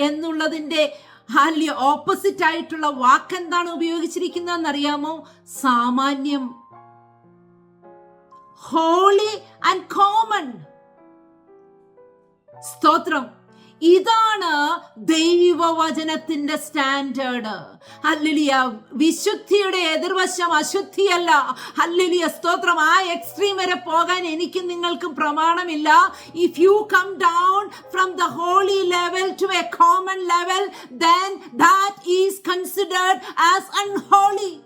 വിശുദ്ധമായത് അല്ലെ ഓപ്പോസിറ്റ് ആയിട്ടുള്ള വാക്ക് എന്താണ് ഉപയോഗിച്ചിരിക്കുന്നതെന്ന് അറിയാമോ സാമാന്യം. ഹോളി ആൻഡ് കോമൺ സ്തോത്രം. ഇതാണ് ദൈവവചനത്തിന്റെ സ്റ്റാൻഡേർഡ്. അല്ലിലിയ വിശുദ്ധിയുടെ എതിർവശം അശുദ്ധിയല്ല. അല്ലിലിയ സ്തോത്രം. ആ എക്സ്ട്രീം വരെ പോകാൻ എനിക്ക് നിങ്ങൾക്കും പ്രമാണമില്ല. If you come down from the holy level to a common level then that is considered as unholy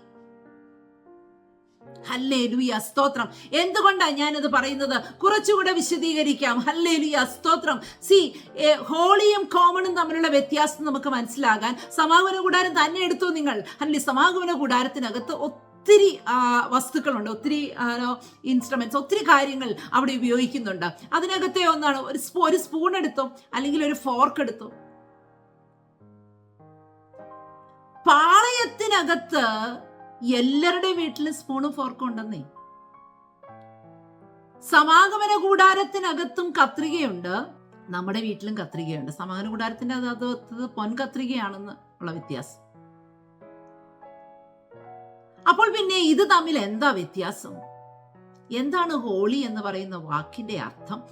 hallelujah സ്തോത്രം. എന്തുകൊണ്ടാണ് ഞാനത് പറയുന്നത്? കുറച്ചുകൂടെ വിശദീകരിക്കാം. ഹല്ലേ ലുയ സ്തോത്രം. സി ഹോളിയും കോമണും തമ്മിലുള്ള വ്യത്യാസം നമുക്ക് മനസ്സിലാകാൻ സമാഗമന കൂടാരം തന്നെ എടുത്തു നിങ്ങൾ? അല്ലെ സമാഗമന കൂടാരത്തിനകത്ത് ഒത്തിരി വസ്തുക്കളുണ്ട്. ഒത്തിരി ഇൻസ്ട്രുമെന്റ്സ് ഒത്തിരി കാര്യങ്ങൾ അവിടെ ഉപയോഗിക്കുന്നുണ്ട്. അതിനകത്തെ ഒന്നാണ് ഒരു സ്പൂ ഒരു സ്പൂൺ എടുത്തു? അല്ലെങ്കിൽ ഒരു ഫോർക്ക് എടുത്തു? പാളയത്തിനകത്ത് എല്ലാവരുടെയും വീട്ടിൽ സ്പൂണും ഫോർക്കും ഉണ്ടെന്നേ. സമാഗമന കൂടാരത്തിനകത്തും കത്രികയുണ്ട്. നമ്മുടെ വീട്ടിലും കത്രികയുണ്ട്. സമാഗമന കൂടാരത്തിന്റെ അകത്ത് പൊൻ കത്രികയാണെന്ന് ഉള്ള വ്യത്യാസം. അപ്പോൾ പിന്നെ ഇത് തമ്മിൽ എന്താ വ്യത്യാസം? എന്താണ് ഹോളി എന്ന് പറയുന്ന വാക്കിന്റെ അർത്ഥം?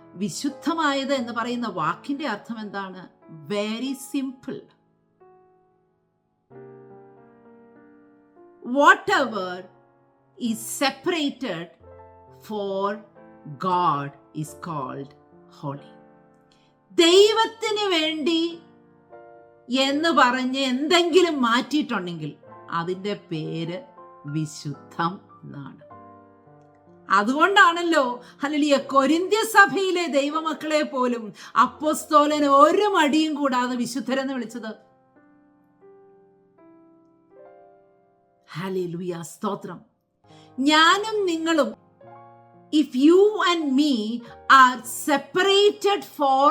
വിശുദ്ധമായത് എന്ന് പറയുന്ന വാക്കിന്റെ അർത്ഥം എന്താണ്? Very simple whatever is separated for God is called holy. ദൈവത്തിന് വേണ്ടി എന്ന് പറഞ്ഞ് എന്തെങ്കിലും മാറ്റിയിട്ടുണ്ടെങ്കിൽ അതിന്റെ പേര് വിശുദ്ധം എന്നാണ് അതുകൊണ്ടാണല്ലോ ഹല്ലേലൂയ കൊരിന്ത്യ സഭയിലെ ദൈവമക്കളെ പോലും അപ്പോസ്തോലൻ ഒരു മടിയും കൂടാതെ വിശുദ്ധരെന്ന് വിളിച്ചത് ഹല്ലേലൂയ സ്തോത്രം ഞാനും നിങ്ങളും if you and me are separated for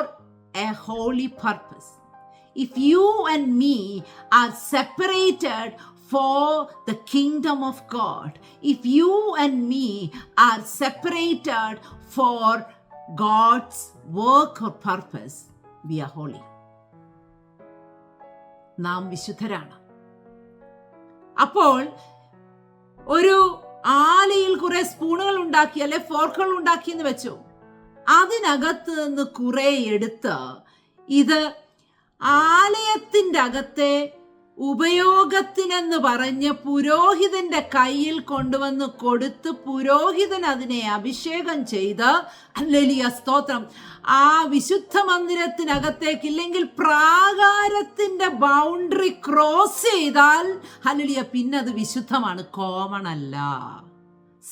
a holy purpose if you and me are separated for the kingdom of God. If you and me are separated for God's work or purpose, we are holy. നാം വിശുദ്ധരാണ് അപ്പോൾ ഒരു ആലയിൽ കുറെ സ്പൂണുകൾ ഉണ്ടാക്കി അല്ലെ ഫോർക്കുകൾ ഉണ്ടാക്കി എന്ന് വെച്ചു. അതിനകത്ത് നിന്ന് കുറെ എടുത്ത് ഇത് ആലയത്തിന്റെ അകത്തെ ഉപയോഗത്തിനെന്ന് പറഞ്ഞ് പുരോഹിതന്റെ കയ്യിൽ കൊണ്ടുവന്ന് കൊടുത്ത് പുരോഹിതൻ അതിനെ അഭിഷേകം ചെയ്ത് ലലിയ സ്തോത്രം. ആ വിശുദ്ധ മന്ദിരത്തിനകത്തേക്ക് ഇല്ലെങ്കിൽ പ്രാകാരത്തിന്റെ ബൗണ്ടറി ക്രോസ് ചെയ്താൽ ഹല്ലേലൂയ പിന്നെ അത് വിശുദ്ധമാണ്. കോമൺ അല്ല.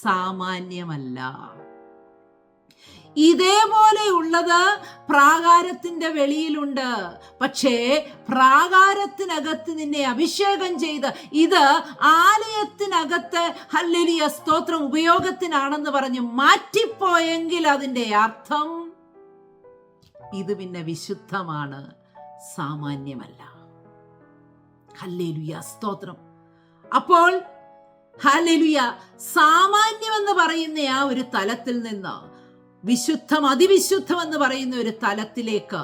സാമാന്യമല്ല. ഇതേപോലെയുള്ളത് പ്രാകാരത്തിന്റെ വെളിയിലുണ്ട്. പക്ഷേ പ്രാകാരത്തിനകത്ത് നിന്നെ അഭിഷേകം ചെയ്ത് ഇത് ആലയത്തിനകത്ത് ഹല്ലലിയ സ്തോത്രം ഉപയോഗത്തിനാണെന്ന് പറഞ്ഞ് മാറ്റിപ്പോയെങ്കിൽ അതിന്റെ അർത്ഥം ഇത് പിന്നെ വിശുദ്ധമാണ് സാമാന്യമല്ല. ഹല്ലേലുയ സ്തോത്രം. അപ്പോൾ ഹല്ലേലുയ സാമാന്യമെന്ന് പറയുന്ന ആ ഒരു തലത്തിൽ നിന്ന് വിശുദ്ധം അതിവിശുദ്ധം എന്ന് പറയുന്ന ഒരു തലത്തിലേക്ക്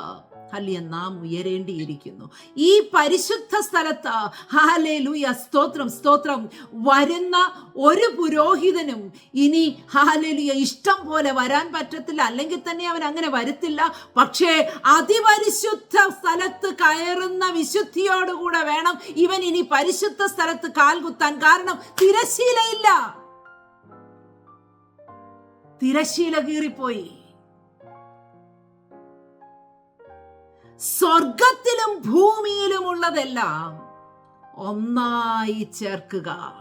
ഹല്ലിയ നാം ഉയരേണ്ടിയിരിക്കുന്നു. ഈ പരിശുദ്ധ സ്ഥലത്ത് ഹാലേ ലൂയ സ്തോത്രം സ്തോത്രം വരുന്ന ഒരു പുരോഹിതനും ഇനി ഹാലേലുയ ഇഷ്ടം പോലെ വരാൻ പറ്റത്തില്ല. അല്ലെങ്കിൽ തന്നെ അവൻ അങ്ങനെ വരുത്തില്ല. പക്ഷേ അതിപരിശുദ്ധ സ്ഥലത്ത് കയറുന്ന വിശുദ്ധിയോടുകൂടെ വേണം ഇവൻ ഇനി പരിശുദ്ധ സ്ഥലത്ത് കാൽകുത്താൻ. കാരണം തിരശീലയില്ല തിരശീല കീറിപ്പോയി. സ്വർഗത്തിലും ഭൂമിയിലുമുള്ളതെല്ലാം ഒന്നായി ചേർക്കുക.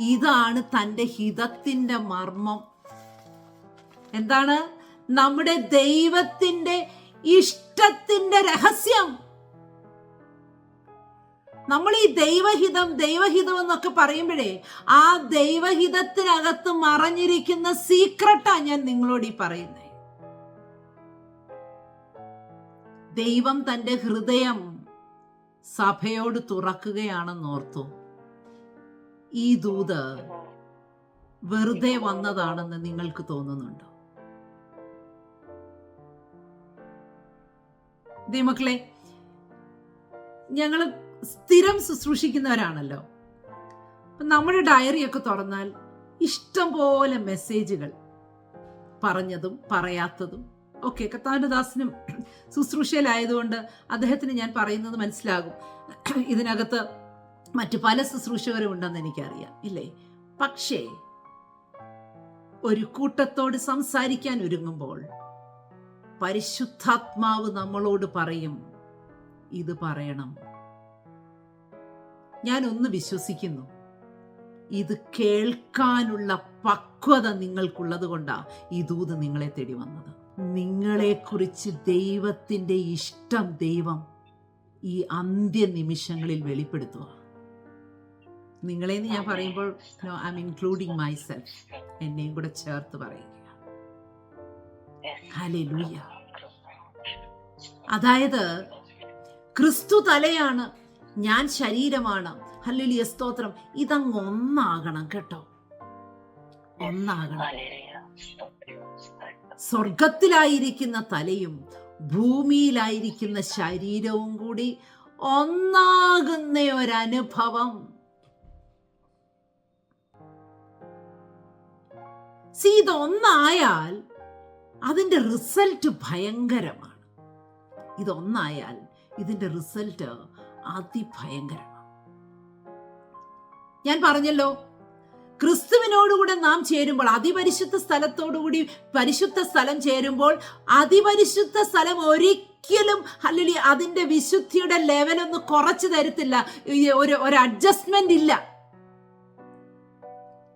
ഇതാണ് തന്റെ ഹിതത്തിന്റെ മർമ്മം. എന്താണ്? നമ്മുടെ ദൈവത്തിന്റെ ഇഷ്ടത്തിന്റെ രഹസ്യം. നമ്മൾ ഈ ദൈവഹിതം ദൈവഹിതം എന്നൊക്കെ പറയുമ്പോഴേ ആ ദൈവഹിതത്തിനകത്ത് മറഞ്ഞിരിക്കുന്ന സീക്രട്ടാ ഞാൻ നിങ്ങളോട് ഈ പറയുന്നത് ദൈവം തന്റെ ഹൃദയം സഭയോട് തുറക്കുകയാണെന്ന് ഓർത്തു. ഈ ദൂത് വെറുതെ വന്നതാണെന്ന് നിങ്ങൾക്ക് തോന്നുന്നുണ്ടോ? ദൈമക്കളെ ഞങ്ങൾ സ്ഥിരം ശുശ്രൂഷിക്കുന്നവരാണല്ലോ. നമ്മുടെ ഡയറിയൊക്കെ തുറന്നാൽ ഇഷ്ടം പോലെ മെസ്സേജുകൾ പറഞ്ഞതും പറയാത്തതും ഒക്കെ കത്താനുദാസനും ശുശ്രൂഷയിലായതുകൊണ്ട് അദ്ദേഹത്തിന് ഞാൻ പറയുന്നത് മനസ്സിലാകും. ഇതിനകത്ത് മറ്റു പല ശുശ്രൂഷകരും ഉണ്ടെന്ന് എനിക്കറിയാം. ഇല്ലേ? പക്ഷേ ഒരു കൂട്ടത്തോട് സംസാരിക്കാൻ ഒരുങ്ങുമ്പോൾ പരിശുദ്ധാത്മാവ് നമ്മളോട് പറയും ഇത് പറയണം. ഞാൻ ഒന്ന് വിശ്വസിക്കുന്നു. ഇത് കേൾക്കാനുള്ള പക്വത നിങ്ങൾക്കുള്ളത് കൊണ്ടാ ഈ ദൂത് നിങ്ങളെ തേടി വന്നത്. നിങ്ങളെക്കുറിച്ച് ദൈവത്തിന്റെ ഇഷ്ടം ദൈവം ഈ അന്ത്യ നിമിഷങ്ങളിൽ വെളിപ്പെടുത്തുക നിങ്ങളെന്ന് ഞാൻ പറയുമ്പോൾ no I'm including myself എന്നെയും കൂടെ ചേർത്ത് പറയുക. അതായത് ക്രിസ്തു തലയാണ് ഞാൻ ശരീരമാണ്. ഹല്ലുലിയ സ്തോത്രം. ഇതങ്ങ് ഒന്നാകണം കേട്ടോ. ഒന്നാകണം. സ്വർഗത്തിലായിരിക്കുന്ന തലയും ഭൂമിയിലായിരിക്കുന്ന ശരീരവും കൂടി ഒന്നാകുന്ന ഒരനുഭവം. സി ഇതൊന്നായാൽ അതിന്റെ റിസൾട്ട് ഭയങ്കരമാണ്. ഇതൊന്നായാൽ ഇതിന്റെ റിസൾട്ട് അതിഭയങ്കരമാണ്. ഞാൻ പറഞ്ഞല്ലോ ക്രിസ്തുവിനോടുകൂടെ നാം ചേരുമ്പോൾ അതിപരിശുദ്ധ സ്ഥലത്തോടുകൂടി പരിശുദ്ധ സ്ഥലം ചേരുമ്പോൾ അതിപരിശുദ്ധ സ്ഥലം ഒരിക്കലും അല്ലെങ്കിൽ അതിന്റെ വിശുദ്ധിയുടെ ലെവലൊന്നും കുറച്ച് തരത്തില്ല. ഒരു ഒരു അഡ്ജസ്റ്റ്മെന്റ് ഇല്ല.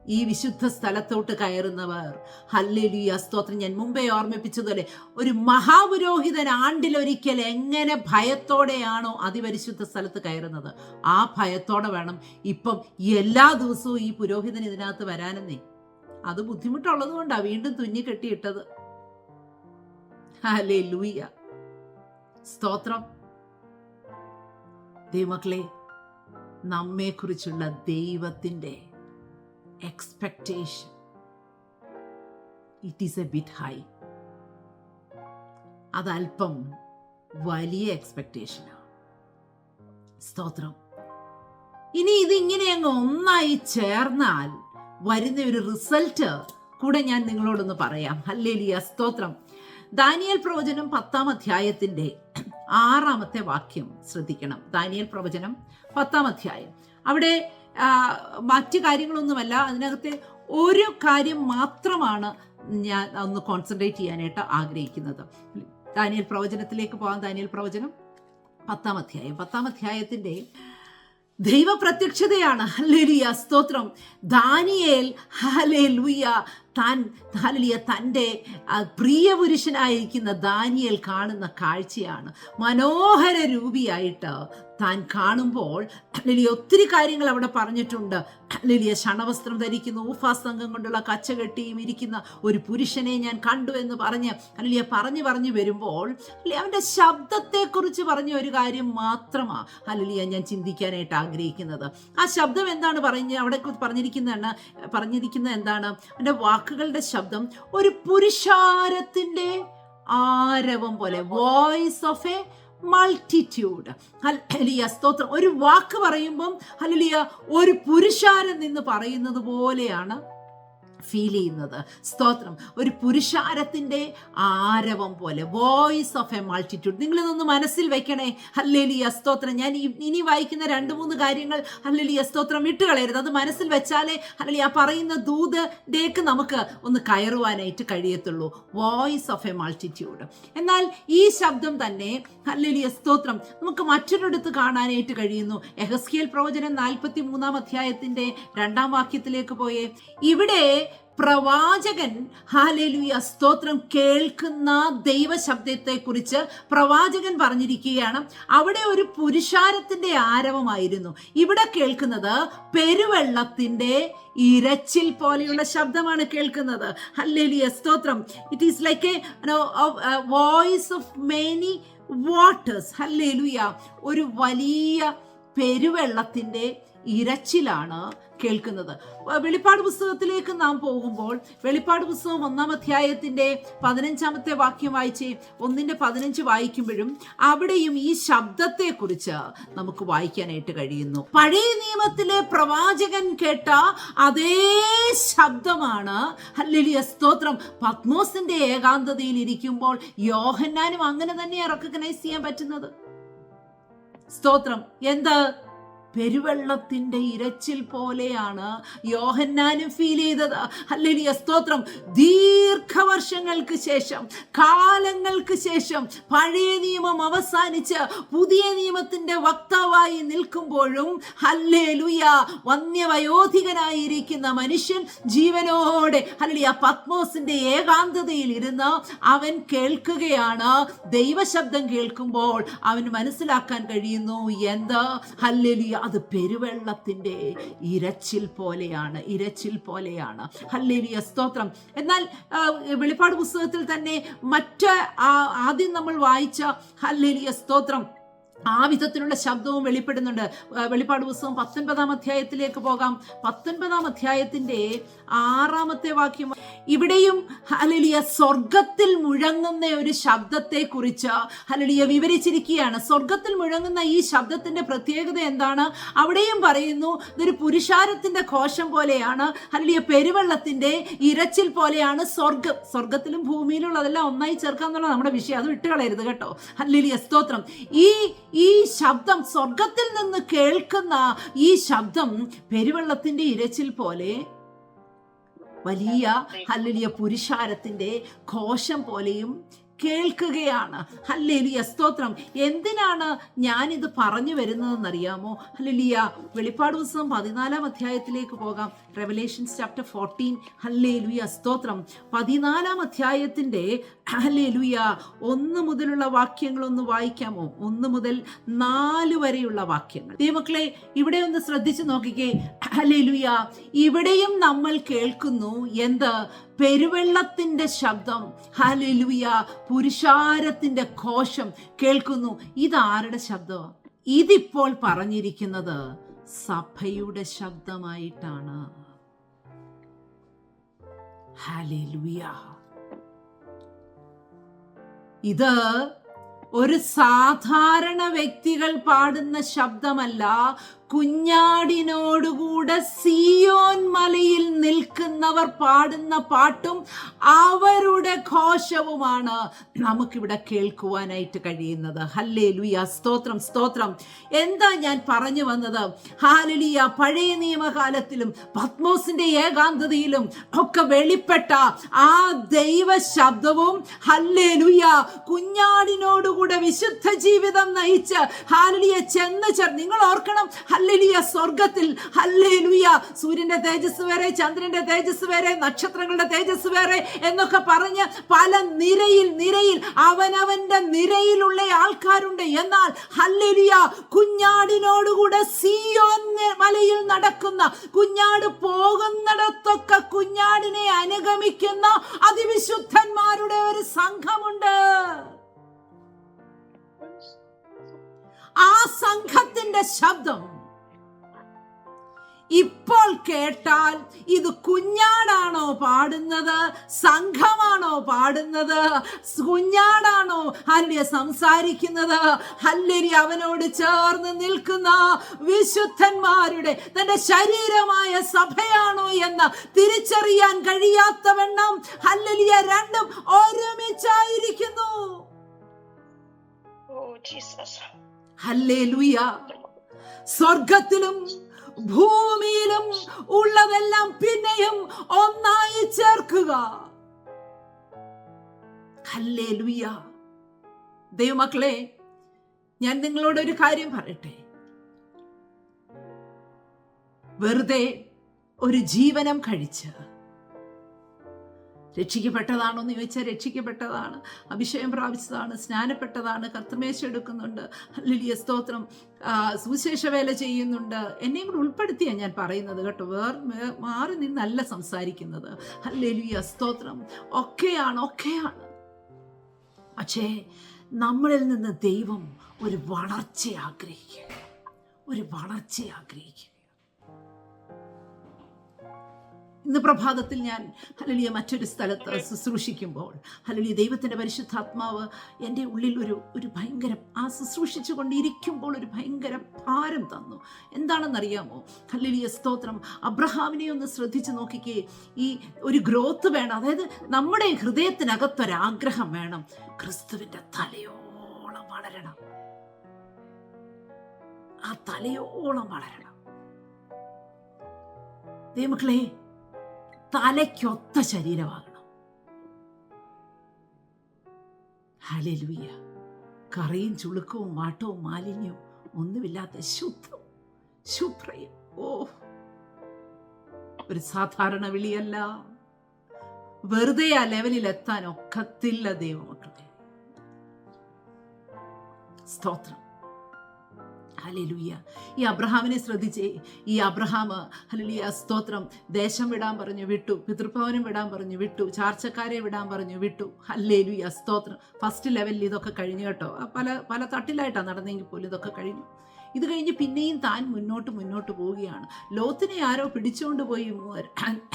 ഈ വിശുദ്ധ സ്ഥലത്തോട്ട് കയറുന്നവർ. ഹല്ലേലൂയ. സ്തോത്രം. ഞാൻ മുമ്പേ ഓർമ്മിപ്പിച്ചതുപോലെ ഒരു മഹാപുരോഹിതൻ ആണ്ടിലൊരിക്കൽ എങ്ങനെ ഭയത്തോടെയാണോ അതിപരിശുദ്ധ സ്ഥലത്ത് കയറുന്നത്? ആ ഭയത്തോടെ വേണം ഇപ്പം എല്ലാ ദിവസവും ഈ പുരോഹിതൻ ഇതിനകത്ത് വരാനെന്നേ. അത് ബുദ്ധിമുട്ടുള്ളത് കൊണ്ടാ വീണ്ടും തുന്നി കെട്ടിയിട്ടത്. ഹലേ ലൂയ സ്തോത്രം. ദൈവമക്കളെ നമ്മെക്കുറിച്ചുള്ള ദൈവത്തിന്റെ expectation. It is a bit high അതല്പം വലിയ എക്സ്പെക്ടേഷനാണ് സ്തോത്രം. ഇനി ഇതിങ്ങനെ അങ്ങ് ഒന്നായി ചേർന്നാൽ വരുന്ന ഒരു റിസൾട്ട് കൂടെ ഞാൻ നിങ്ങളോടൊന്ന് പറയാം. ഹല്ലേലിയ സ്തോത്രം. ദാനിയൽ പ്രവചനം പത്താം അധ്യായത്തിന്റെ ആറാമത്തെ വാക്യം ശ്രദ്ധിക്കണം. ദാനിയൽ പ്രവചനം പത്താം അധ്യായം. അവിടെ മറ്റ് കാര്യങ്ങളൊന്നുമല്ല. അതിനകത്തെ ഒരു കാര്യം മാത്രമാണ് ഞാൻ ഒന്ന് കോൺസെൻട്രേറ്റ് ചെയ്യാനായിട്ട് ആഗ്രഹിക്കുന്നത്. ദാനിയൽ പ്രവചനത്തിലേക്ക് പോകാം. ദാനിയൽ പ്രവചനം പത്താം അധ്യായം. പത്താം അധ്യായത്തിന്റെ ദൈവപ്രത്യക്ഷതയാണ്. ഹല്ലേലൂയ. സ്തോത്രം. Daniel hallelujah. താൻ ഹല്ലേലൂയ തന്റെ പ്രിയപുരുഷനായിരിക്കുന്ന ദാനിയൽ കാണുന്ന കാഴ്ചയാണ്. മനോഹര രൂപിയായിട്ട് താൻ കാണുമ്പോൾ ഹല്ലേലൂയ ഒത്തിരി കാര്യങ്ങൾ അവിടെ പറഞ്ഞിട്ടുണ്ട്. ഹല്ലേലൂയ ക്ഷണവസ്ത്രം ധരിക്കുന്ന ഊഫാസംഘം കൊണ്ടുള്ള കച്ചകെട്ടിയും ഇരിക്കുന്ന ഒരു പുരുഷനെ ഞാൻ കണ്ടു എന്ന് പറഞ്ഞ് ഹല്ലേലൂയ പറഞ്ഞു പറഞ്ഞു വരുമ്പോൾ അല്ലെ അവന്റെ ശബ്ദത്തെക്കുറിച്ച് പറഞ്ഞ ഒരു കാര്യം മാത്രമാണ് ഹല്ലേലൂയ ഞാൻ ചിന്തിക്കാനായിട്ട് ആഗ്രഹിക്കുന്നത്. ആ ശബ്ദം എന്താണ് പറഞ്ഞ് അവിടെ പറഞ്ഞിരിക്കുന്നതാണ് പറഞ്ഞിരിക്കുന്നത് എന്താണ്? എന്റെ വാക്കുകളുടെ ശബ്ദം ഒരു പുരുഷാരത്തിന്റെ ആരവം പോലെ voice of a multitude hallelujah സ്തോത്രം. ഒരു വാക്ക് പറയുമ്പം ഹലിയ ഒരു പുരുഷാരം നിന്ന് പറയുന്നത് പോലെയാണ് ഫീൽ ചെയ്യുന്നത്. സ്തോത്രം. ഒരു പുരുഷാരത്തിന്റെ ആരവം പോലെ വോയിസ് ഓഫ് എ മൾട്ടിറ്റ്യൂഡ് നിങ്ങളിതൊന്ന് മനസ്സിൽ വെക്കണേ. ഹല്ലേലിയ സ്തോത്രം. ഞാൻ ഇനി വായിക്കുന്ന രണ്ട് മൂന്ന് കാര്യങ്ങൾ ഹല്ലേലിയ സ്തോത്രം ഇട്ട് കളയരുത്. അത് മനസ്സിൽ വെച്ചാലേ ആ പറയുന്ന ദൂതേക്ക് നമുക്ക് ഒന്ന് കയറുവാനായിട്ട് കഴിയത്തുള്ളൂ. വോയിസ് ഓഫ് എ മൾട്ടിറ്റ്യൂഡ് എന്നാൽ ഈ ശബ്ദം തന്നെ ഹല്ലേലൂയ സ്തോത്രം നമുക്ക് മറ്റൊരിടത്ത് കാണാനായിട്ട് കഴിയുന്നു. എഹസ്കിയൽ പ്രവചനം നാൽപ്പത്തി മൂന്നാം അധ്യായത്തിന്റെ രണ്ടാം വാക്യത്തിലേക്ക് പോയേ. ഇവിടെ പ്രവാചകൻ ഹാലേലുയ സ്തോത്രം കേൾക്കുന്ന ദൈവശബ്ദത്തെ കുറിച്ച് പ്രവാചകൻ പറഞ്ഞിരിക്കുകയാണ്. അവിടെ ഒരു പുരുഷാരത്തിന്റെ ആരവമായിരുന്നു. ഇവിടെ കേൾക്കുന്നത് പെരുവെള്ളത്തിന്റെ ഇരച്ചിൽ പോലെയുള്ള ശബ്ദമാണ് കേൾക്കുന്നത്. ഹല്ലേലിയ സ്തോത്രം. It is like a voice of many waters hallelujah. ഒരു വലിയ പെരുവെള്ളത്തിന്റെ ഇരച്ചിലാണ് കേൾക്കുന്നത്. വെളിപ്പാട് പുസ്തകത്തിലേക്ക് നാം പോകുമ്പോൾ വെളിപ്പാട് പുസ്തകം ഒന്നാം അധ്യായത്തിന്റെ പതിനഞ്ചാമത്തെ വാക്യം വായിച്ച് ഒന്നിന്റെ പതിനഞ്ച് വായിക്കുമ്പോഴും അവിടെയും ഈ ശബ്ദത്തെക്കുറിച്ച് നമുക്ക് വായിക്കാനായിട്ട് കഴിയുന്നു. പഴയ നിയമത്തിലെ പ്രവാചകൻ കേട്ട അതേ ശബ്ദമാണ്. ഹല്ലിയ സ്തോത്രം. പത്മോസിന്റെ ഏകാന്തതയിൽ ഇരിക്കുമ്പോൾ യോഹന്നാനും അങ്ങനെ തന്നെ റെക്കഗ്നൈസ് ചെയ്യാൻ പറ്റുന്നത്. സ്തോത്രം. എന്ത്? പെരുവെള്ളത്തിന്റെ ഇരച്ചിൽ പോലെയാണ് യോഹന്നാനും ഫീൽ ചെയ്തത്. അല്ലെങ്കിൽ സ്തോത്രം. ദീർഘവർഷങ്ങൾക്ക് ശേഷം കാലങ്ങൾക്ക് ശേഷം പഴയ നിയമം അവസാനിച്ച് പുതിയ നിയമത്തിന്റെ വക്താവായി നിൽക്കുമ്പോഴും ഹല്ലേലൂയ വന്യവയോധികനായിരിക്കുന്ന മനുഷ്യൻ ജീവനോടെ അല്ലെങ്കിൽ ആ പത്മോസിന്റെ ഏകാന്തതയിൽ ഇരുന്ന് അവൻ കേൾക്കുകയാണ്. ദൈവശബ്ദം കേൾക്കുമ്പോൾ അവന് മനസ്സിലാക്കാൻ കഴിയുന്നു എന്ത്? ഹല്ലേലൂയ അത് പെരുവെള്ളത്തിന്റെ ഇരച്ചിൽ പോലെയാണ് ഇരച്ചിൽ പോലെയാണ്. ഹല്ലേലിയ സ്തോത്രം. എന്നാൽ വെളിപ്പാട് പുസ്തകത്തിൽ തന്നെ മറ്റ് ആദ്യം നമ്മൾ വായിച്ച ഹല്ലേലിയ സ്തോത്രം. ആ വിധത്തിലുള്ള ശബ്ദവും വെളിപ്പെടുന്നുണ്ട്. വെളിപ്പാട് പുസ്തകം പത്തൊൻപതാം അധ്യായത്തിലേക്ക് പോകാം. പത്തൊൻപതാം അധ്യായത്തിന്റെ ആറാമത്തെ വാക്യം. ഇവിടെയും ഹലലിയ സ്വർഗത്തിൽ മുഴങ്ങുന്ന ഒരു ശബ്ദത്തെ കുറിച്ച് ഹലലിയ വിവരിച്ചിരിക്കുകയാണ്. സ്വർഗത്തിൽ മുഴങ്ങുന്ന ഈ ശബ്ദത്തിന്റെ പ്രത്യേകത എന്താണ്? അവിടെയും പറയുന്നു ഇതൊരു പുരുഷാരത്തിന്റെ കോശം പോലെയാണ്. ഹലലിയ പെരുവെള്ളത്തിന്റെ ഇരച്ചിൽ പോലെയാണ് സ്വർഗം സ്വർഗത്തിലും ഭൂമിയിലുള്ളതെല്ലാം ഒന്നായി ചേർക്കാന്നുള്ള നമ്മുടെ വിഷയം. അത് വിട്ടുകളയരുത് കേട്ടോ. ഹലലിയ സ്തോത്രം. ഈ ഈ ശബ്ദം സ്വർഗത്തിൽ നിന്ന് കേൾക്കുന്ന ഈ ശബ്ദം പെരുവെള്ളത്തിന്റെ ഇരച്ചിൽ പോലെ വലിയ ഹല്ലലിയ പുരുഷാരത്തിന്റെ ഘോഷം പോലെയും കേൾക്കുകയാണ്. ഹല്ലേലൂയ സ്തോത്രം. എന്തിനാണ് ഞാനിത് പറഞ്ഞു വരുന്നതെന്നറിയാമോ? ഹല്ലേലൂയ വെളിപ്പാട് പുസ്തകം പതിനാലാം അധ്യായത്തിലേക്ക് പോകാം. റെവലേഷൻസ് ചാപ്റ്റർ ഫോർട്ടീൻ ഹല്ലേലൂയ സ്തോത്രം. പതിനാലാം അധ്യായത്തിന്റെ ഹല്ലേലൂയ ഒന്ന് മുതലുള്ള വാക്യങ്ങൾ ഒന്ന് വായിക്കാമോ? ഒന്ന് മുതൽ നാല് വരെയുള്ള വാക്യങ്ങൾ. ദൈവക്കളെ ഇവിടെ ഒന്ന് ശ്രദ്ധിച്ചു നോക്കിക്കേ. ഹല്ലേലൂയ ഇവിടെയും നമ്മൾ കേൾക്കുന്നു. എന്ത്? പെരുവെള്ളത്തിന്റെ ശബ്ദം. ഹല്ലേലൂയ പുരുഷാരത്തിന്റെ ഘോഷം കേൾക്കുന്നു. ഇതാരുടെ ശബ്ദമാണ് ഇതിപ്പോൾ പറഞ്ഞിരിക്കുന്നത് സഭയുടെ ശബ്ദമായിട്ടാണ്. ഹല്ലേലൂയ ഇത് ഒരു സാധാരണ വ്യക്തികൾ പാടുന്ന ശബ്ദമല്ല കുഞ്ഞാടിനോടുകൂടെ സിയോൻ മലയിൽ നിൽക്കുന്നവർ പാടുന്ന പാട്ടും അവരുടെ ഘോഷവുമാണ് നമുക്കിവിടെ കേൾക്കുവാനായിട്ട് കഴിയുന്നത്. ഹല്ലേ ലുയ സ്തോത്രം സ്തോത്രം. എന്താ ഞാൻ പറഞ്ഞു വന്നത്? ഹാലലിയ. പഴയ നിയമകാലത്തിലും പത്മോസിന്റെ ഏകാന്തതയിലും ഒക്കെ വെളിപ്പെട്ട ആ ദൈവ ശബ്ദവും ഹല്ലേ ലുയ കുഞ്ഞാടിനോടുകൂടെ വിശുദ്ധ ജീവിതം നയിച്ച് ഹാലലിയ ചെന്ന് ചേർ. നിങ്ങൾ ഓർക്കണം ഹല്ലേലൂയ സ്വർഗത്തിൽ ഹല്ലേലൂയ. സൂര്യന്റെ തേജസ് വേറെ ചന്ദ്രന്റെ തേജസ് വേറെ നക്ഷത്രങ്ങളുടെ തേജസ് വേറെ എന്നൊക്കെ പറഞ്ഞ് പല നിരയിൽ നിരയിൽ അവനവന്റെ നിരയിലുള്ള ആൾക്കാരുണ്ട്. എന്നാൽ ഹല്ലലിയ കുഞ്ഞാടിനോടുകൂടെ സിയോൻ മലയിൽ നടക്കുന്ന കുഞ്ഞാട് പോകുന്നിടത്തൊക്കെ കുഞ്ഞാടിനെ അനുഗമിക്കുന്ന അതിവിശുദ്ധന്മാരുടെ ഒരു സംഘമുണ്ട്. ആ സംഘത്തിന്റെ ശബ്ദം ഇപ്പോൾ കേട്ടാൽ ഇത് കുഞ്ഞാടാണോ പാടുന്നത്? സംഘമാണോ പാടുന്നത്? കുഞ്ഞാടാണോ ഹല്യ സംസാരിക്കുന്നത്? ഹല്ലരി അവനോട് ചേർന്ന് നിൽക്കുന്ന വിശുദ്ധന്മാരുടെ തന്റെ ശരീരമായ സഭയാണോ എന്ന് തിരിച്ചറിയാൻ കഴിയാത്തവണ്ണം ഹല്ലലിയ രണ്ടും ഒരുമിച്ചായിരിക്കുന്നു. Oh, ലുയ ഹല്ലേലൂയ. സ്വർഗത്തിലും ഭൂമിയിലും ഉള്ളതെല്ലാം പിന്നെയും ഒന്നായി ചേർക്കുക. ദൈവമക്കളെ ഞാൻ നിങ്ങളോട് ഒരു കാര്യം പറയട്ടെ. വെറുതെ ഒരു ജീവനം കഴിച്ച് രക്ഷിക്കപ്പെട്ടതാണോ എന്ന് ചോദിച്ചാൽ രക്ഷിക്കപ്പെട്ടതാണ് അഭിഷേകം പ്രാപിച്ചതാണ് സ്നാനപ്പെട്ടതാണ് കർത്തമേശ എടുക്കുന്നുണ്ട് ലിലിയ സ്തോത്രം സുവിശേഷ വേല ചെയ്യുന്നുണ്ട്. എന്നെയും കൂടെ ഉൾപ്പെടുത്തിയാണ് ഞാൻ പറയുന്നത് കേട്ടോ. വേർ മാറി നിന്നല്ല സംസാരിക്കുന്നത്. ലിലിയ സ്തോത്രം. ഒക്കെയാണ് ഒക്കെയാണ്. പക്ഷേ നമ്മളിൽ നിന്ന് ദൈവം ഒരു വളർച്ച ആഗ്രഹിക്കുക ഒരു വളർച്ച ആഗ്രഹിക്കുക ഇന്ന് പ്രഭാതത്തിൽ ഞാൻ ഹലലിയ മറ്റൊരു സ്ഥലത്ത് ശുശ്രൂഷിക്കുമ്പോൾ ഹലലിയ ദൈവത്തിന്റെ പരിശുദ്ധാത്മാവ് എന്റെ ഉള്ളിൽ ഒരു ഒരു ഭയങ്കര ആ ശുശ്രൂഷിച്ചു കൊണ്ടിരിക്കുമ്പോൾ ഒരു ഭയങ്കര ഭാരം തന്നു. എന്താണെന്നറിയാമോ? ഹലലിയ സ്തോത്രം. അബ്രഹാമിനെ ഒന്ന് ശ്രദ്ധിച്ച് നോക്കിക്കേ. ഈ ഒരു ഗ്രോത്ത് വേണം. അതായത് നമ്മുടെ ഹൃദയത്തിനകത്തൊരാഗ്രഹം വേണം. ക്രിസ്തുവിന്റെ തലയോളം വളരണം. ആ തലയോളം വളരണം. ദൈവമക്കളെ തലയ്ക്കൊത്ത ശരീരമാകണം. ഹലലുയ്യ കറിയും ചുളുക്കവും വാട്ടവും മാലിന്യവും ഒന്നുമില്ലാത്ത ശുദ്ധം ശുഭ്രയും. ഓ. ഒരു സാധാരണ വിളിയല്ല. വെറുതെ ആ ലെവലിൽ എത്താൻ ഒക്കത്തില്ല ദൈവമക്കളെ. സ്തോത്രം. ഹലിലുയ്യ ഈ അബ്രഹാമിനെ ശ്രദ്ധിച്ചേ. ഈ അബ്രഹാം ഹലിയ സ്തോത്രം ദേശം വിടാൻ പറഞ്ഞു വിട്ടു പിതൃഭവനം വിടാൻ പറഞ്ഞു വിട്ടു ചാർച്ചക്കാരെ വിടാൻ പറഞ്ഞു വിട്ടു. ഹല്ലേലുയ്യ സ്തോത്രം. ഫസ്റ്റ് ലെവലിൽ ഇതൊക്കെ കഴിഞ്ഞു കേട്ടോ. പല പല തട്ടിലായിട്ടാണ് നടന്നെങ്കിൽ പോലും ഇതൊക്കെ കഴിഞ്ഞു. ഇത് കഴിഞ്ഞ് പിന്നെയും താൻ മുന്നോട്ട് മുന്നോട്ട് പോവുകയാണ്. ലോത്തിനെ ആരോ പിടിച്ചുകൊണ്ട് പോയി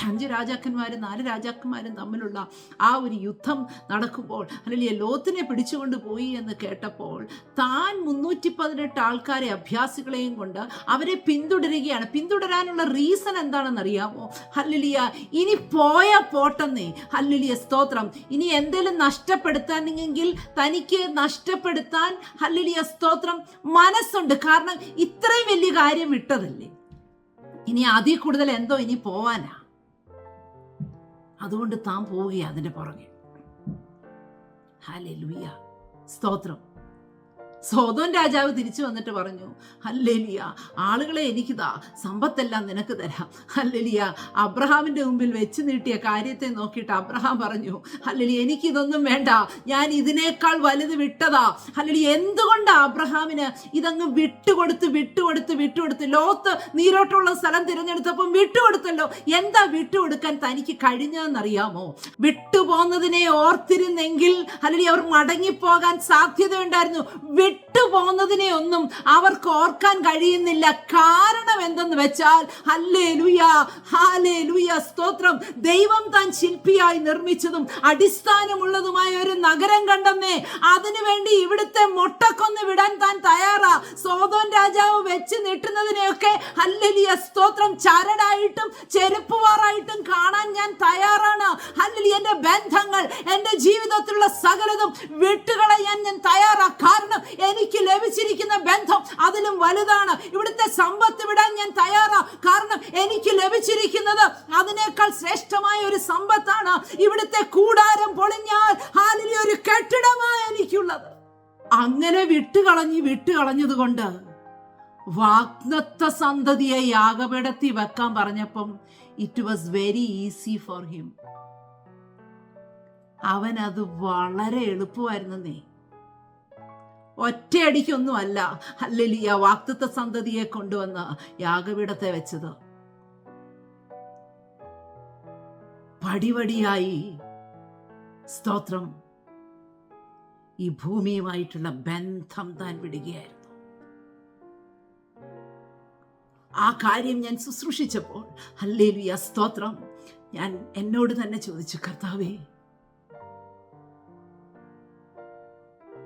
അഞ്ച് രാജാക്കന്മാരും നാല് രാജാക്കന്മാരും തമ്മിലുള്ള ആ ഒരു യുദ്ധം നടക്കുമ്പോൾ അല്ലെങ്കിൽ ലോത്തിനെ പിടിച്ചുകൊണ്ട് പോയി എന്ന് കേട്ടപ്പോൾ താൻ മുന്നൂറ്റി പതിനെട്ട് ആൾക്കാരെ അഭ്യാസികളെയും കൊണ്ട് അവരെ പിന്തുടരുകയാണ്. പിന്തുടരാനുള്ള റീസൺ എന്താണെന്ന് അറിയാമോ ഹല്ലിലിയ ഇനി പോയ പോട്ടെന്നേ. ഹല്ലിലിയ സ്തോത്രം. ഇനി എന്തെങ്കിലും നഷ്ടപ്പെടുത്താനെങ്കിൽ തനിക്ക് നഷ്ടപ്പെടുത്താൻ ഹല്ലിലിയ സ്തോത്രം മനസ്സുണ്ട്. കാരണം ഇത്രയും വലിയ കാര്യം വിട്ടതല്ലേ? ഇനി അതിൽ കൂടുതൽ എന്തോ ഇനി പോവാനാ. അതുകൊണ്ട് താൻ പോവുകയാ അതിന്റെ പുറകെ. ഹല്ലേലൂയ. സ്തോത്രം. സോതോൻ രാജാവ് തിരിച്ചു വന്നിട്ട് പറഞ്ഞു ഹല്ലേലിയ ആളുകളെ എനിക്കിതാ സമ്പത്തെല്ലാം നിനക്ക് തരാം. ഹല്ലേലിയ അബ്രഹാമിന്റെ മുമ്പിൽ വെച്ച് നീട്ടിയ കാര്യത്തെ നോക്കിയിട്ട് അബ്രഹാം പറഞ്ഞു ഹല്ലേലിയ എനിക്കിതൊന്നും വേണ്ട. ഞാൻ ഇതിനേക്കാൾ വലുത് വിട്ടതാ. ഹല്ലേലിയ എന്തുകൊണ്ടാ അബ്രഹാമിന് ഇതങ്ങ് വിട്ടുകൊടുത്ത് വിട്ടുകൊടുത്ത് വിട്ടുകൊടുത്ത് ലോത്ത് നീരോട്ടുള്ള സ്ഥലം തിരഞ്ഞെടുത്തപ്പം വിട്ടുകൊടുത്തല്ലോ? എന്താ വിട്ടുകൊടുക്കാൻ തനിക്ക് കഴിഞ്ഞതെന്നറിയാമോ? വിട്ടുപോന്നതിനെ ഓർത്തിരുന്നെങ്കിൽ അല്ലെങ്കിൽ അവർ മടങ്ങിപ്പോകാൻ സാധ്യതയുണ്ടായിരുന്നു. വിട്ടുപോന്നതിനെ ഒന്നും അവർക്ക് ഓർക്കാൻ കഴിയുന്നില്ല. കാരണം എന്തെന്ന് വെച്ചാൽ ഹല്ലേ ലുയ ഹാലേ ലുയ സ്തോത്രം. ദൈവം താൻ ശില്പിയായി നിർമ്മിച്ചതും അടിസ്ഥാനമുള്ളതുമായ ഒരു നഗരം കണ്ടെന്നേ. അതിനുവേണ്ടി ഇവിടുത്തെ മുട്ടക്കൊന്ന് വിടാൻ താൻ തയ്യാറാ. സോതോൻ രാജാവ് വെച്ച് നീട്ടുന്നതിനെയൊക്കെ ഹല്ലലിയ സ്തോത്രം ചരടായിട്ടും ചെരുപ്പുവാറായിട്ടും കാണാൻ ഞാൻ തയ്യാറാണ്. ഹല്ലലി എന്റെ ബന്ധങ്ങൾ എന്റെ ജീവിതത്തിലുള്ള സകലതും വിട്ടുകളയാൻ ഞാൻ തയ്യാറാ. കാരണം എനിക്ക് ലഭിച്ചിരിക്കുന്ന ബന്ധം അതിലും വലുതാണ്. ഇവിടുത്തെ സമ്പത്ത് വിടാൻ ഞാൻ തയ്യാറാ. കാരണം എനിക്ക് ലഭിച്ചിരിക്കുന്നത് അതിനേക്കാൾ ശ്രേഷ്ഠമായ ഒരു സമ്പത്താണ്. ഇവിടുത്തെ കൂടാരം പൊളിഞ്ഞാൽ ഹാലിലെ ഒരു കെട്ടിടമാണ് എനിക്കുള്ളത്. അങ്ങനെ വിട്ടുകളഞ്ഞ് വിട്ടുകളഞ്ഞത് കൊണ്ട് വാഗ്നത്വ സന്തതിയെ യാഗപെടുത്തി വെക്കാൻ പറഞ്ഞപ്പം it was very easy for him അവൻ അത് വളരെ എളുപ്പമായിരുന്നേ ഒറ്റയടിക്കൊന്നും അല്ല ഹല്ലേലൂയ വാക്തത്വ സന്തതിയെ കൊണ്ടുവന്ന് യാഗപീഠത്തെ വെച്ചത്. പടിപടിയായി സ്തോത്രം. ഈ ഭൂമിയുമായിട്ടുള്ള ബന്ധം താൻ വിടുകയായിരുന്നു. ആ കാര്യം ഞാൻ ശുശ്രൂഷിച്ചപ്പോൾ ഹല്ലേലൂയ സ്തോത്രം. ഞാൻ എന്നോട് തന്നെ ചോദിച്ചു കർത്താവേ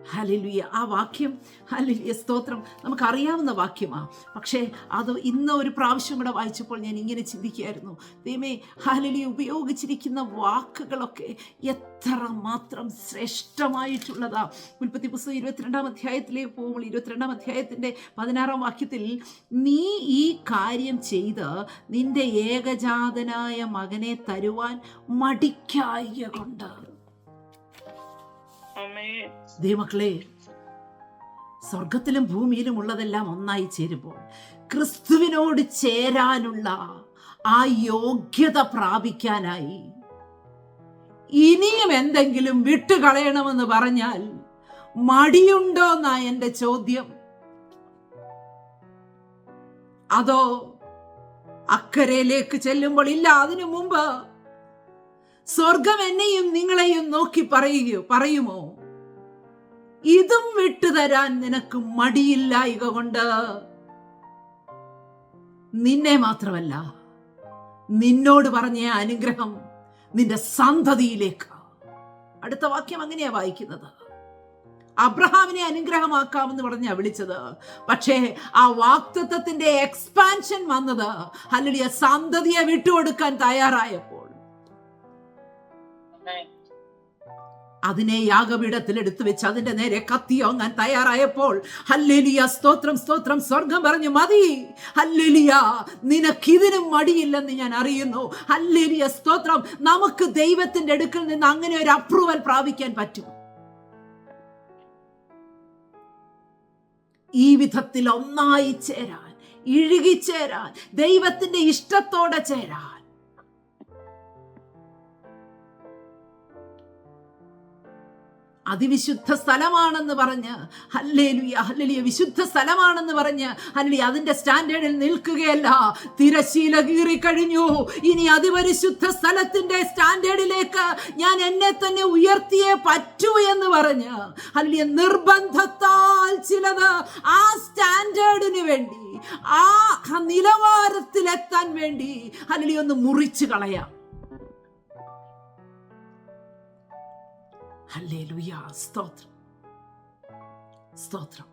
ഹലിലുയ ആ വാക്യം ഹലിലുയ സ്തോത്രം നമുക്കറിയാവുന്ന വാക്യമാണ് പക്ഷേ അത് ഇന്ന് ഒരു പ്രാവശ്യം കൂടെ വായിച്ചപ്പോൾ ഞാൻ ഇങ്ങനെ ചിന്തിക്കുകയായിരുന്നു. ദൈവമേ ഹലിലി ഉപയോഗിച്ചിരിക്കുന്ന വാക്കുകളൊക്കെ എത്ര മാത്രം ശ്രേഷ്ഠമായിട്ടുള്ളതാ. ഉൽപ്പത്തി പുസ്തകം ഇരുപത്തിരണ്ടാം അധ്യായത്തിലേക്ക് പോകുമ്പോൾ ഇരുപത്തിരണ്ടാം അധ്യായത്തിന്റെ പതിനാറാം വാക്യത്തിൽ നീ ഈ കാര്യം ചെയ്ത് നിന്റെ ഏകജാതനായ മകനെ തരുവാൻ മടിക്കായ കൊണ്ട്. ദൈവമക്കളെ സ്വർഗത്തിലും ഭൂമിയിലും ഉള്ളതെല്ലാം ഒന്നായി ചേരുമ്പോൾ ക്രിസ്തുവിനോട് ചേരാനുള്ള ആ യോഗ്യത പ്രാപിക്കാനായി ഇനിയും എന്തെങ്കിലും വിട്ടുകളയണമെന്ന് പറഞ്ഞാൽ മടിയുണ്ടോ എന്നാ എന്റെ ചോദ്യം. അതോ അക്കരയിലേക്ക് ചെല്ലുമ്പോൾ ഇല്ല അതിനു മുമ്പ് സ്വർഗം എന്നെയും നിങ്ങളെയും നോക്കി പറയുകയോ പറയുമോ? ഇതും വിട്ടുതരാൻ നിനക്ക് മടിയില്ലായിക കൊണ്ട്. നിന്നെ മാത്രമല്ല നിന്നോട് പറഞ്ഞ അനുഗ്രഹം നിന്റെ സന്തതിയിലേക്ക്. അടുത്ത വാക്യം അങ്ങനെയാ വായിക്കുന്നത്. അബ്രഹാമിനെ അനുഗ്രഹമാക്കാമെന്ന് പറഞ്ഞാ വിളിച്ചത്. പക്ഷേ ആ വാക്തത്വത്തിന്റെ എക്സ്പാൻഷൻ വന്നത് അല്ലെങ്കിൽ സന്തതിയെ വിട്ടുകൊടുക്കാൻ തയ്യാറായപ്പോൾ. അതിനെ യാഗപീഠത്തിൽ എടുത്തു വെച്ച് അതിന്റെ നേരെ കത്തിയോങ്ങാൻ തയ്യാറായപ്പോൾ ഹല്ലേലിയ സ്തോത്രം സ്തോത്രം സ്വർഗം പറഞ്ഞു മതി. ഹല്ലേലിയ നിനക്കിതിനും മടിയില്ലെന്ന് ഞാൻ അറിയുന്നു. ഹല്ലേലിയ സ്തോത്രം നമുക്ക് ദൈവത്തിന്റെ അടുക്കൽ നിന്ന് അങ്ങനെ ഒരു അപ്രൂവൽ പ്രാപിക്കാൻ പറ്റും. ഈ വിധത്തിൽ ഒന്നായി ചേരാൻ ഇഴുകിച്ചേരാൻ ദൈവത്തിന്റെ ഇഷ്ടത്തോടെ ചേരാൻ അതിവിശുദ്ധ സ്ഥലമാണെന്ന് പറഞ്ഞ് ഹല്ലേലുയ ഹല്ലലിയ വിശുദ്ധ സ്ഥലമാണെന്ന് പറഞ്ഞ് ഹല്ലേലൂയ അതിന്റെ സ്റ്റാൻഡേർഡിൽ നിൽക്കുകയല്ല. തിരശീല കീറി കഴിഞ്ഞു. ഇനി അതിപരിശുദ്ധ സ്ഥലത്തിന്റെ സ്റ്റാൻഡേർഡിലേക്ക് ഞാൻ എന്നെ തന്നെ ഉയർത്തിയേ പറ്റൂ എന്ന് പറഞ്ഞ് ഹല്ലേലൂയ നിർബന്ധത്താൽ ചിലത് ആ സ്റ്റാൻഡേർഡിന് വേണ്ടി ആ നിലവാരത്തിലെത്താൻ വേണ്ടി ഹല്ലേലൂയ ഒന്ന് മുറിച്ചു കളയാം. ഹല്ലേലൂയ സ്തോത്രം സ്തോത്രം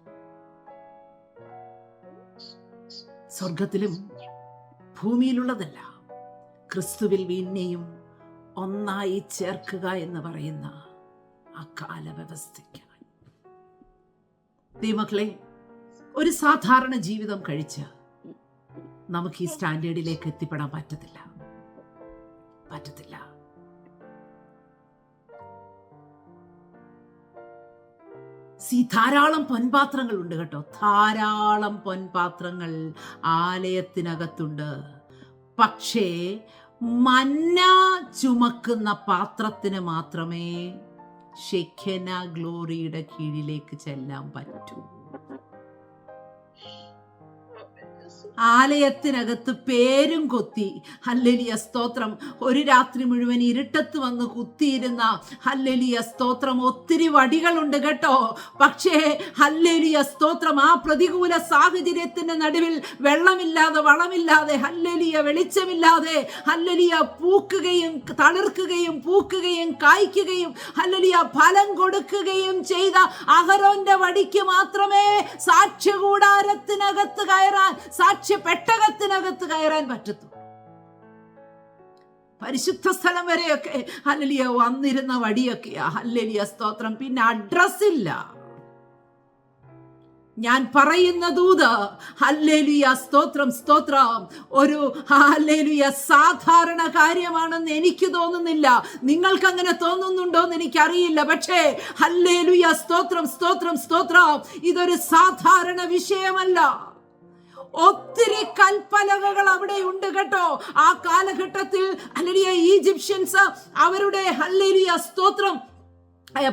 സ്വർഗത്തിലും ഭൂമിയിലുള്ളതല്ല. ക്രിസ്തുവിൽ വീന്നെയും ഒന്നായി ചേർക്കുക എന്ന് പറയുന്ന ആ കാലവ്യവസ്ഥയ്ക്ക് ദൈവമക്കളെ ഒരു സാധാരണ ജീവിതം കഴിച്ച് നമുക്ക് ഈ സ്റ്റാൻഡേർഡിലേക്ക് എത്തിപ്പെടാൻ പറ്റത്തില്ല. പറ്റത്തില്ല. സി ധാരാളം പൊൻപാത്രങ്ങൾ ഉണ്ട് കേട്ടോ. ധാരാളം പൊൻപാത്രങ്ങൾ ആലയത്തിനകത്തുണ്ട്. പക്ഷേ മന്ന ചുമക്കുന്ന പാത്രത്തിന് മാത്രമേ ഷെഖന ഗ്ലോറിയുടെ കീഴിലേക്ക് ചെല്ലാൻ പറ്റൂ. ആലയത്തിനകത്ത് പേരും കൊത്തി. ഹല്ലലിയ സ്തോത്രം. ഒരു രാത്രി മുഴുവൻ ഇരുട്ടത്ത് വന്ന് കുത്തിയിരുന്ന ഹല്ലലിയ സ്തോത്രം. ഒത്തിരി വടികളുണ്ട് കേട്ടോ. പക്ഷേ ഹല്ലലിയ സ്തോത്രം ആ പ്രതികൂല സാഹചര്യത്തിന്റെ നടുവിൽ വെള്ളമില്ലാതെ വളമില്ലാതെ ഹല്ലലിയ വെളിച്ചമില്ലാതെ ഹല്ലലിയ പൂക്കുകയും തളിർക്കുകയും പൂക്കുകയും കായ്ക്കുകയും ഹല്ലലിയ ഫലം കൊടുക്കുകയും ചെയ്ത അഹരോന്റെ വടിക്ക് മാത്രമേ സാക്ഷ്യകൂടാരത്തിനകത്ത് കയറാൻ സാക്ഷ്യ പെട്ടകത്തിനകത്ത് കയറാൻ പറ്റത്തുള്ളൂ പരിശുദ്ധ സ്ഥലം വരെയൊക്കെ ഹല്ലലിയ വന്നിരുന്ന വടിയൊക്കെയാ. ഹല്ലലിയ സ്തോത്രം. പിന്നെ അഡ്രസ് ഇല്ല. ഞാൻ പറയുന്ന ദൂത് ഹല്ലേലുയ സ്തോത്രം സ്തോത്രം. ഒരു ഹല്ലേലുയ സാധാരണ കാര്യമാണെന്ന് എനിക്ക് തോന്നുന്നില്ല. നിങ്ങൾക്ക് അങ്ങനെ തോന്നുന്നുണ്ടോ എന്ന് എനിക്കറിയില്ല. പക്ഷേ ഹല്ലേലുയ സ്തോത്രം സ്തോത്രം സ്തോത്രം. ഇതൊരു സാധാരണ വിഷയമല്ല. ഒത്തിരി കൽപ്പലകകൾ അവിടെ ഉണ്ട് കേട്ടോ. ആ കാലഘട്ടത്തിൽ അല്ലെ ഈജിപ്ഷ്യൻസ് അവരുടെ ഹല്ലേലിയ സ്തോത്രം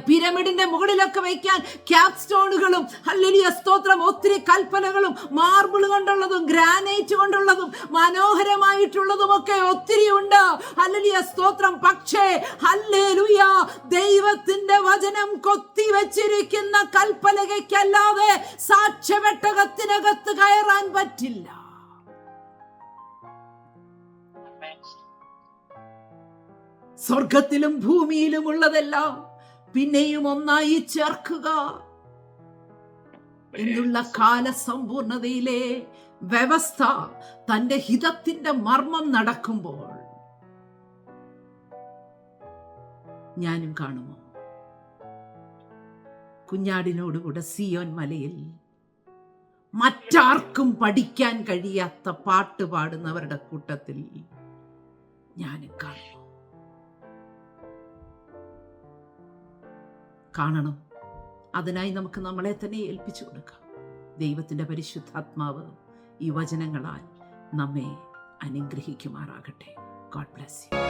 പിരമിഡിന്റെ മുകളിലൊക്കെ വയ്ക്കാൻ ക്യാപ് സ്റ്റോണുകളും അല്ലെങ്കിൽ സ്തോത്രം ഒത്തിരി കൽപ്പനകളും മാർബിൾ കൊണ്ടുള്ളതും ഗ്രാനൈറ്റ് കൊണ്ടുള്ളതും മനോഹരമായിട്ടുള്ളതും ഒക്കെ ഒത്തിരി ഉണ്ട്. ഹല്ലേലൂയ സ്തോത്രം. പക്ഷേ ഹല്ലേലൂയ ദൈവത്തിന്റെ വചനം കൊത്തി വെച്ചിരിക്കുന്ന കൽപ്പലകയ്ക്കല്ലാതെ സാക്ഷ്യപെട്ടകത്തിനകത്ത് കയറാൻ പറ്റില്ല. സ്വർഗത്തിലും ഭൂമിയിലും ഉള്ളതെല്ലാം പിന്നെയും ഒന്നായി ചേർക്കുക. എന്നുള്ള കാലസമ്പൂർണതയിലെ വ്യവസ്ഥ തന്റെ ഹിതത്തിന്റെ മർമ്മം നടക്കുമ്പോൾ ഞാനും കാണുമോ? കുഞ്ഞാടിനോടുകൂടെ സിയോൻ മലയിൽ മറ്റാർക്കും പഠിക്കാൻ കഴിയാത്ത പാട്ട് പാടുന്നവരുടെ കൂട്ടത്തിൽ ഞാനും കാണുമോ കാണണം. അതിനായി നമുക്ക് നമ്മളെ തന്നെ ഏൽപ്പിച്ചു കൊടുക്കാം. ദൈവത്തിന്റെ പരിശുദ്ധാത്മാവ് ഈ വചനങ്ങളാൽ നമ്മെ അനുഗ്രഹിക്കുമാറാകട്ടെ. God bless you